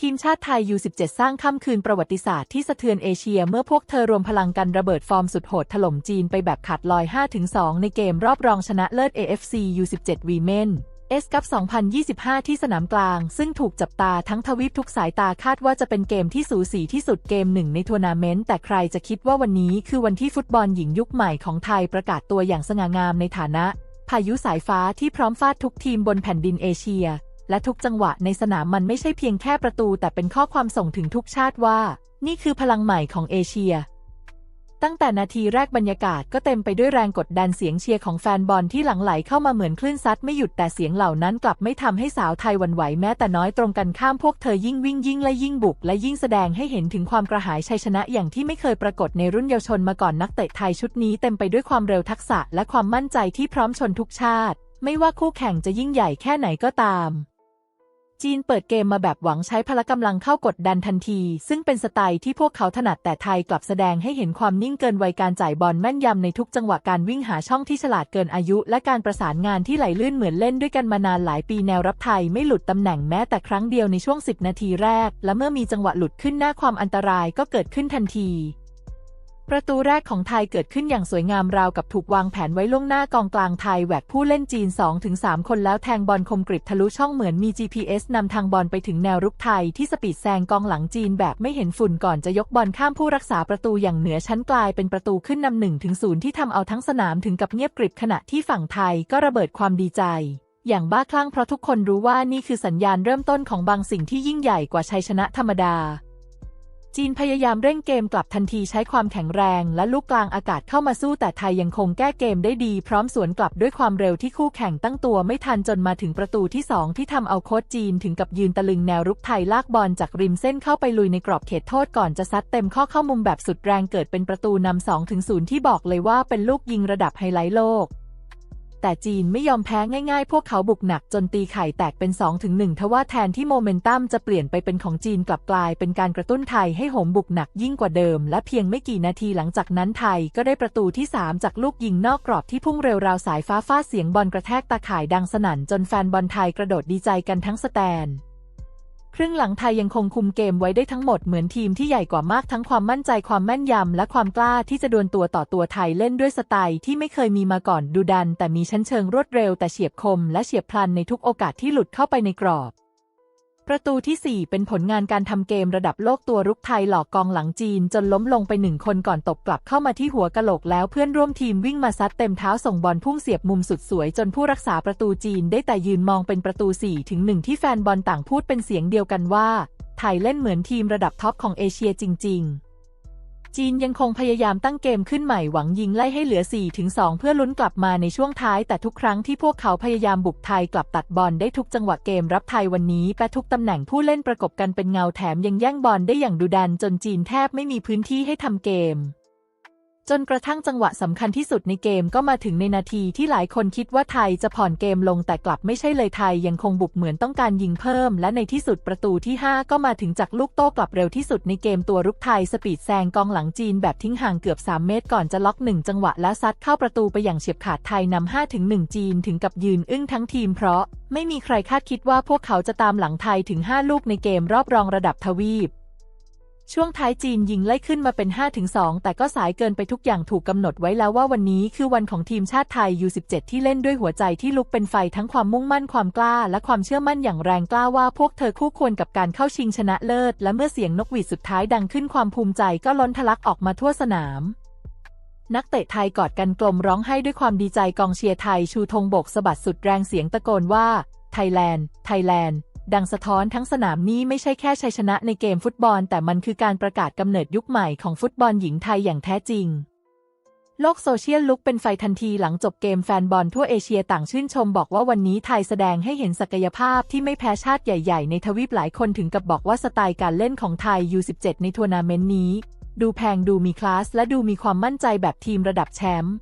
ทีมชาติไทย U17 สร้างค่ำคืนประวัติศาสตร์ที่สะเทือนเอเชียเมื่อพวกเธอรวมพลังกันระเบิดฟอร์มสุดโหดถล่มจีนไปแบบขาดลอย 5-2 ในเกมรอบรองชนะเลิศ AFC U17 Women เอสกับ2025 ที่สนามกลาง ซึ่งถูกจับตาทั้งทวีปทุกสายตาคาดว่าจะเป็นเกมที่สูสีที่สุดเกมหนึ่งในทัวร์นาเมนต์ แต่ใครจะคิดว่าวันนี้คือวันที่ฟุตบอลหญิงยุคใหม่ของไทยประกาศตัวอย่างสง่างามในฐานะ พายุสายฟ้าที่พร้อมฟาดทุกทีมบนแผ่นดินเอเชีย และทุกจังหวะในสนามมันไม่ใช่เพียงแค่ประตู แต่เป็นข้อความส่งถึงทุกชาติว่า นี่คือพลังใหม่ของเอเชีย ตั้งแต่นาทีแรกบรรยากาศก็เต็มไปด้วยแรงกดดันเสียงเชียร์ของแฟนบอลที่หลั่งไหลเข้ามาเหมือนคลื่นซัดไม่หยุดแต่เสียงเหล่านั้นกลับไม่ทำให้สาวไทยหวั่นไหวแม้แต่น้อยตรงกันข้ามพวกเธอยิ่งวิ่งยิ่งและยิ่งบุก และยิ่งแสดงให้เห็นถึงความกระหายชัยชนะอย่างที่ไม่เคยปรากฏในรุ่นเยาวชนมาก่อนนักเตะไทยชุดนี้เต็มไปด้วยความเร็วทักษะและความมั่นใจที่พร้อมชนทุกชาติไม่ว่าคู่แข่งจะยิ่งใหญ่แค่ไหนก็ตาม จีนเปิดเกมมาแบบหวังใช้พละกำลังเข้ากดดันทันที ซึ่งเป็นสไตล์ที่พวกเขาถนัดแต่ไทยกลับแสดงให้เห็นความนิ่งเกินวัยการจ่ายบอลแม่นยำในทุกจังหวะการวิ่งหาช่องที่ฉลาดเกินอายุ และการประสานงานที่ไหลลื่นเหมือนเล่นด้วยกันมานานหลายปีแนวรับไทยไม่หลุดตำแหน่งแม้แต่ครั้งเดียวในช่วง 10 นาทีแรก และเมื่อมีจังหวะหลุดขึ้นหน้าความอันตรายก็เกิดขึ้นทันที ประตูแรกของไทยเกิดขึ้นอย่างสวยงามราวกับถูกวางแผนไว้ล่วงหน้ากองกลางไทยแหวกผู้เล่นจีน 2-3 คนแล้วแทงบอลคมกริบทะลุช่องเหมือนมี GPS นำทางบอลไปถึงแนวรุกไทยที่สปีดแซงกองหลังจีนแบบไม่เห็นฝุ่นก่อนจะยกบอลข้ามผู้รักษาประตูอย่างเหนือชั้นกลายเป็นประตูขึ้นนำหนึ่งถึงศูนย์ที่ทำเอาทั้งสนามถึงกับเงียบกริบขณะที่ฝั่งไทยก็ระเบิดความดีใจอย่างบ้าคลั่งเพราะทุกคนรู้ว่านี่คือสัญญาณเริ่มต้นของบางสิ่งที่ยิ่งใหญ่กว่าชัยชนะธรรมดา จีนพยายามเร่งเกมกลับทันทีใช้ความแข็งแรง และลูกกลางอากาศเข้ามาสู้แต่ไทยยังคงแก้เกมได้ดี พร้อมสวนกลับด้วยความเร็วที่คู่แข่งตั้งตัวไม่ทันจนมาถึงประตูที่ 2 ที่ทำเอาโค้ชจีนถึงกับยืนตะลึงแนวรุกไทยลากบอลจากริมเส้นเข้าไปลุยในกรอบเขตโทษก่อนจะซัดเต็มข้อเข้ามุมแบบสุดแรงเกิดเป็นประตูนำ2ถึง0ที่บอกเลยว่าเป็นลูกยิงระดับไฮไลท์โลก แต่จีนไม่ยอมแพ้ง่ายๆ พวกเขาบุกหนักจนตีไข่แตกเป็น2ถึง1ทว่าแทนที่โมเมนตัมจะเปลี่ยนไปเป็นของจีนกลับกลายเป็นการกระตุ้นไทยให้โหมบุกหนักยิ่งกว่าเดิม และเพียงไม่กี่นาทีหลังจากนั้นไทยก็ได้ประตูที่ 3 จากลูกยิงนอกกรอบที่พุ่งเร็วราวสายฟ้าฟาดเสียงบอลกระแทกตาข่ายดังสนั่นจนแฟนบอลไทยกระโดดดีใจกันทั้งสแตน ครึ่งหลังไทยยังคงคุมเกมไว้ได้ทั้งหมดเหมือนทีมที่ใหญ่กว่ามากทั้งความมั่นใจความแม่นยำ และความกล้าที่จะดวลตัวต่อตัวไทยเล่นด้วยสไตล์ที่ไม่เคยมีมาก่อนดูดัน แต่มีชั้นเชิงรวดเร็วแต่เฉียบคมและเฉียบพลันในทุกโอกาสที่หลุดเข้าไปในกรอบ ประตูที่ 4 เป็นผลงานการทำเกมระดับโลกตัวรุกไทยหลอกกองหลังจีน จนล้มลงไปหนึ่งคนก่อนตบกลับเข้ามาที่หัวกะโหลกแล้วเพื่อนร่วมทีมวิ่งมาซัดเต็มเท้าส่งบอลพุ่งเสียบมุมสุดสวย จนผู้รักษาประตูจีนได้แต่ยืนมองเป็นประตู4ถึง1ที่แฟนบอลต่างพูดเป็นเสียงเดียวกันว่า ไทยเล่นเหมือนทีมระดับท็อปของเอเชียจริง ๆ จีนยังคงพยายามตั้งเกมขึ้นใหม่หวังยิงไล่ให้เหลือ 4-2 เพื่อลุ้นกลับมาในช่วงท้าย แต่ทุกครั้งที่พวกเขาพยายามบุกไทยกลับตัดบอลได้ทุกจังหวะเกมรับไทยวันนี้แปะทุกตำแหน่งผู้เล่นประกบกันเป็นเงาแถมยังแย่งบอลได้อย่างดุดันจนจีนแทบไม่มีพื้นที่ให้ทำเกม จนกระทั่งจังหวะสำคัญที่สุดในเกมก็มาถึงในนาทีที่หลายคนคิดว่าไทยจะผ่อนเกมลงแต่กลับไม่ใช่เลยไทยยังคงบุกเหมือนต้องการยิงเพิ่ม และในที่สุดประตูที่ 5 ก็มาถึงจากลูกโต้กลับเร็วที่สุดในเกมตัวรุกไทยสปีดแซงกองหลังจีนแบบทิ้งห่างเกือบ 3 เมตรก่อนจะล็อก 1 จังหวะและซัดเข้าประตูไปอย่างเฉียบขาดไทยนำ5ถึง1จีนถึงกับยืนอึ้งทั้งทีมเพราะ ไม่มีใครคาดคิดว่าพวกเขาจะตามหลังไทยถึง 5 ลูกในเกมรอบรองระดับทวีป ช่วงท้ายจีนยิงไล่ขึ้นมาเป็น 5-2 แต่ก็สายเกินไปทุกอย่างถูกกำหนดไว้แล้วว่าวันนี้คือวันของทีมชาติไทย U17 ที่เล่นด้วยหัวใจที่ลุกเป็นไฟทั้งความมุ่งมั่นความกล้า และความเชื่อมั่นอย่างแรงกล้าว่าพวกเธอคู่ควรกับการเข้าชิงชนะเลิศ และเมื่อเสียงนกหวีดสุดท้ายดังขึ้นความภูมิใจก็ล้นทะลักออกมาทั่วสนามนักเตะไทยกอดกันกลมร้องไห้ด้วยความดีใจกองเชียร์ไทยชูธงโบกสะบัดสุดแรงเสียงตะโกนว่า ไทยแลนด์ ไทยแลนด์ ดังสะท้อนทั้งสนามนี้ไม่ใช่แค่ชัยชนะในเกมฟุตบอล แต่มันคือการประกาศกำเนิดยุคใหม่ของฟุตบอลหญิงไทยอย่างแท้จริง โลกโซเชียลลุกเป็นไฟทันทีหลังจบเกมแฟนบอลทั่วเอเชียต่างชื่นชมบอกว่าวันนี้ไทยแสดงให้เห็นศักยภาพที่ไม่แพ้ชาติใหญ่ ๆ ในทวีปหลายคนถึงกับบอกว่าสไตล์การเล่นของไทย U17 ในทัวร์นาเมนต์นี้ ดูแพงดูมีคลาสและดูมีความมั่นใจแบบทีมระดับแชมป์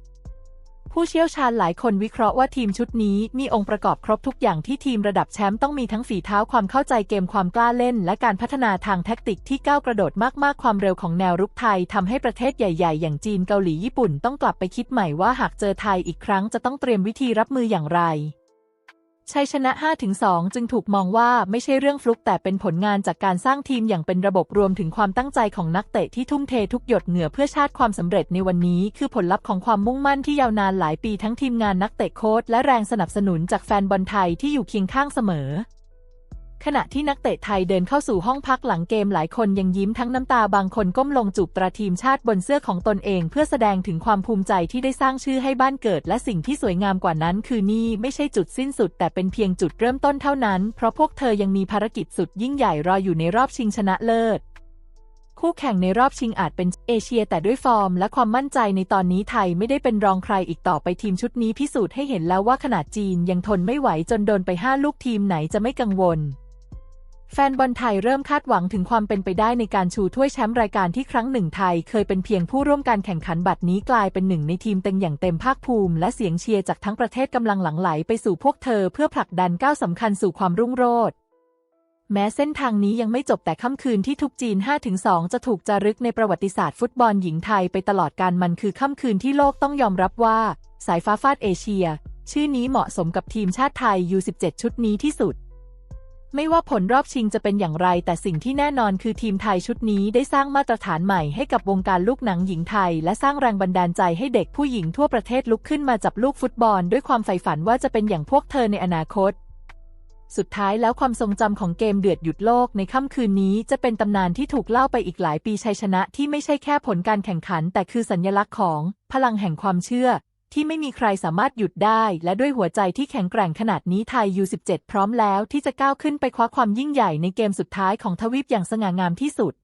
ผู้เชี่ยวชาญหลายคนวิเคราะห์ว่าทีมชุดนี้มีองค์ประกอบครบทุกอย่างที่ทีมระดับแชมป์ต้องมีทั้งฝีเท้าความเข้าใจเกมความกล้าเล่น และการพัฒนาทางแท็กติกที่ก้าวกระโดดมากๆ ความเร็วของแนวรุกไทยทำให้ประเทศใหญ่ๆ อย่างจีนเกาหลีญี่ปุ่นต้องกลับไปคิดใหม่ว่าหากเจอไทยอีกครั้งจะต้องเตรียมวิธีรับมืออย่างไร ชัยชนะ 5-2 จึงถูกมองว่าไม่ใช่เรื่องฟลุกแต่เป็นผลงานจากการสร้างทีมอย่างเป็นระบบรวมถึงความตั้งใจของนักเตะที่ทุ่มเททุกหยดเหงื่อเพื่อชาติความสำเร็จในวันนี้ คือผลลัพธ์ของความมุ่งมั่นที่ยาวนานหลายปีทั้งทีมงานนักเตะโค้ชและแรงสนับสนุนจากแฟนบอลไทยที่อยู่เคียงข้างเสมอ ขณะที่นักเตะไทยเดินเข้าสู่ห้องพักหลังเกมหลายคนยังยิ้มทั้งน้ำตาบางคนก้มลงจูบตราทีมชาติบนเสื้อของตนเอง เพื่อแสดงถึงความภูมิใจที่ได้สร้างชื่อให้บ้านเกิด และสิ่งที่สวยงามกว่านั้น คือนี่ไม่ใช่จุดสิ้นสุด แต่เป็นเพียงจุดเริ่มต้นเท่านั้น เพราะพวกเธอยังมีภารกิจสุดยิ่งใหญ่รออยู่ในรอบชิงชนะเลิศคู่แข่งในรอบชิงอาจเป็นเอเชียแต่ด้วยฟอร์ม และความมั่นใจในตอนนี้ไทยไม่ได้เป็นรองใครอีกต่อไปทีมชุดนี้พิสูจน์ให้เห็นแล้วว่าขนาดจีนยังทนไม่ไหวจนโดนไปห้าลูกทีมไหนจะไม่กังวล แฟนบอลไทยเริ่มคาดหวังถึงความเป็นไปได้ในการชูถ้วยแชมป์รายการที่ครั้งหนึ่งไทย เคยเป็นเพียงผู้ร่วมการแข่งขันบัดนี้กลายเป็นหนึ่งในทีมเต็งอย่างเต็มภาคภูมิ และเสียงเชียร์จากทั้งประเทศกำลังหลั่งไหลไปสู่พวกเธอเพื่อผลักดันก้าวสำคัญสู่ความรุ่งโรจน์แม้เส้นทางนี้ยังไม่จบแต่ค่ำคืนที่ทุกจีน 5-2 จะถูกจารึกในประวัติศาสตร์ฟุตบอลหญิงไทยไปตลอดการมันคือค่ำคืนที่โลกต้องยอมรับว่า สายฟ้าฟาดเอเชีย ชื่อนี้เหมาะสมกับทีมชาติไทย U17 ชุดนี้ที่สุด ไม่ว่าผลรอบชิงจะเป็นอย่างไร แต่สิ่งที่แน่นอนคือทีมไทยชุดนี้ได้สร้างมาตรฐานใหม่ให้กับวงการลูกหนังหญิงไทย และสร้างแรงบันดาลใจให้เด็กผู้หญิงทั่วประเทศลุกขึ้นมาจับลูกฟุตบอล ด้วยความใฝ่ฝันว่าจะเป็นอย่างพวกเธอในอนาคต สุดท้ายแล้วความทรงจำของเกมเดือดหยุดโลกในค่ำคืนนี้จะเป็นตำนานที่ถูกเล่าไปอีกหลายปีชัยชนะที่ไม่ใช่แค่ผลการแข่งขัน แต่คือสัญลักษณ์ของ พลังแห่งความเชื่อ ที่ไม่มีใครสามารถหยุดได้ และด้วยหัวใจที่แข็งแกร่งขนาดนี้ไทย U17 พร้อมแล้วที่จะก้าวขึ้นไปคว้าความยิ่งใหญ่ในเกมสุดท้ายของทวีปอย่างสง่างามที่สุด